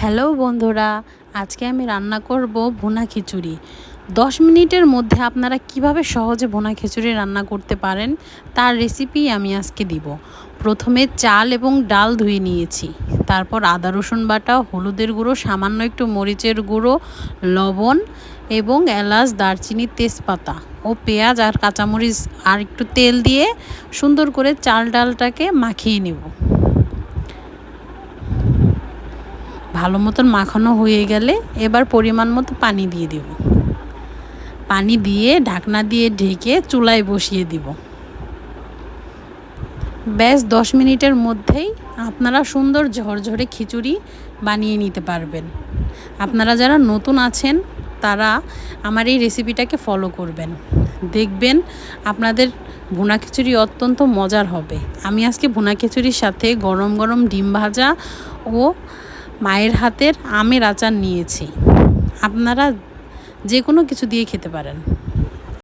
Hello বন্ধুরা, আজকে আমি রান্না করব ভুনা খিচুড়ি। দশ মিনিটের মধ্যে আপনারা কীভাবে সহজে ভুনা খিচুড়ি রান্না করতে পারেন, তার রেসিপি আমি আজকে দিব। প্রথমে চাল এবং ডাল ধুয়ে নিয়েছি, তারপর আদা, রসুন বাটা, হলুদের গুঁড়ো, সামান্য একটু মরিচের গুঁড়ো, লবণ এবং এলাচ, দারচিনি, তেজপাতা ও পেঁয়াজ আর কাঁচামরিচ আর একটু তেল দিয়ে সুন্দর করে চাল ডালটাকে মাখিয়ে নেব। ভালো মতন মাখানো হয়ে গেলে এবার পরিমাণ মতো পানি দিয়ে দেব। পানি দিয়ে ঢাকনা দিয়ে ঢেকে চুলায় বসিয়ে দিব। ব্যাস দশ মিনিটের মধ্যেই আপনারা সুন্দর ঝরঝরে খিচুড়ি বানিয়ে নিতে পারবেন। আপনারা যারা নতুন আছেন, তারা আমার এই রেসিপিটাকে ফলো করবেন। দেখবেন আপনাদের ভুনা খিচুড়ি অত্যন্ত মজার হবে। আমি আজকে ভুনা খিচুড়ির সাথে গরম গরম ডিম ভাজা ও মায়ের হাতের আমের আচার নিয়েছি। আপনারা যে কোনো কিছু দিয়ে খেতে পারেন।